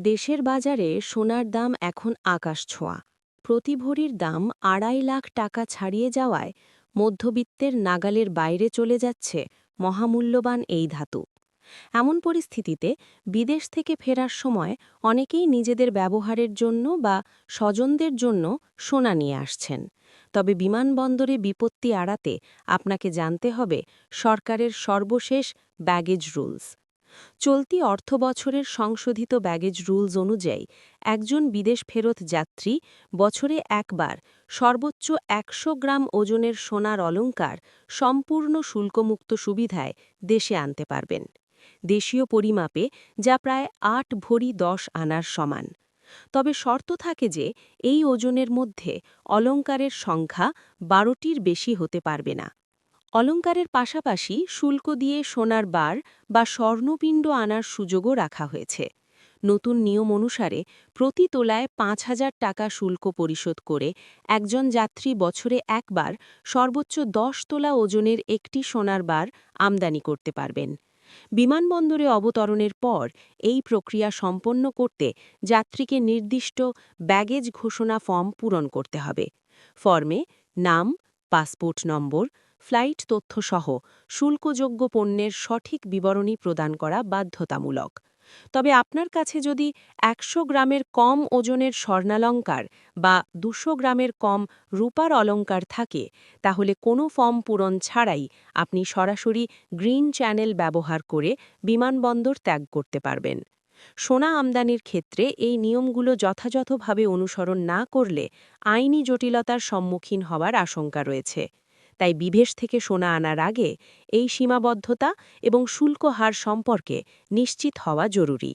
দেশের বাজারে সোনার দাম এখন আকাশ ছোঁয়া। প্রতি ভরির দাম আড়াই লাখ টাকা ছাড়িয়ে যাওয়ায় মধ্যবিত্তের নাগালের বাইরে চলে যাচ্ছে মহামূল্যবান এই ধাতু। এমন পরিস্থিতিতে বিদেশ থেকে ফেরার সময় অনেকেই নিজেদের ব্যবহারের জন্য বা স্বজনদের জন্য সোনা নিয়ে আসছেন। তবে বিমানবন্দরে বিপত্তি এড়াতে আপনাকে জানতে হবে সরকারের সর্বশেষ ব্যাগেজ রুলস। চলতি অর্থবছরের সংশোধিত ব্যাগেজ রুলস অনুযায়ী, একজন বিদেশ ফেরত যাত্রী বছরে একবার সর্বোচ্চ একশো গ্রাম ওজনের সোনার অলঙ্কার সম্পূর্ণ শুল্কমুক্ত সুবিধায় দেশে আনতে পারবেন। দেশীয় পরিমাপে যা প্রায় আট ভরি দশ আনার সমান। তবে শর্ত থাকে যে, এই ওজনের মধ্যে অলঙ্কারের সংখ্যা বারোটির বেশি হতে পারবে না। অলঙ্কারের পাশাপাশি শুল্ক দিয়ে সোনার বার বা স্বর্ণপিণ্ড আনার সুযোগও রাখা হয়েছে। নতুন নিয়ম অনুসারে প্রতি তোলায় পাঁচ হাজার টাকা শুল্ক পরিশোধ করে একজন যাত্রী বছরে একবার সর্বোচ্চ দশ তোলা ওজনের একটি সোনার বার আমদানি করতে পারবেন। বিমানবন্দরে অবতরণের পর এই প্রক্রিয়া সম্পন্ন করতে যাত্রীকে নির্দিষ্ট ব্যাগেজ ঘোষণা ফর্ম পূরণ করতে হবে। ফর্মে নাম পাসপোর্ট নম্বর, ফ্লাইট তথ্যসহ শুল্কযোগ্য পণ্যের সঠিক বিবরণী প্রদান করা বাধ্যতামূলক। তবে আপনার কাছে যদি একশো গ্রামের কম ওজনের স্বর্ণালঙ্কার বা দুশো গ্রামের কম রূপার অলঙ্কার থাকে, তাহলে কোনো ফর্ম পূরণ ছাড়াই আপনি সরাসরি গ্রিন চ্যানেল ব্যবহার করে বিমানবন্দর ত্যাগ করতে পারবেন। সোনা আমদানির ক্ষেত্রে এই নিয়মগুলো যথাযথভাবে অনুসরণ না করলে আইনি জটিলতার সম্মুখীন হওয়ার আশঙ্কা রয়েছে। তাই বিভেষ থেকে সোনা আনার আগে এই সীমাবদ্ধতা এবং শুল্ক হার সম্পর্কে নিশ্চিত হওয়া জরুরি।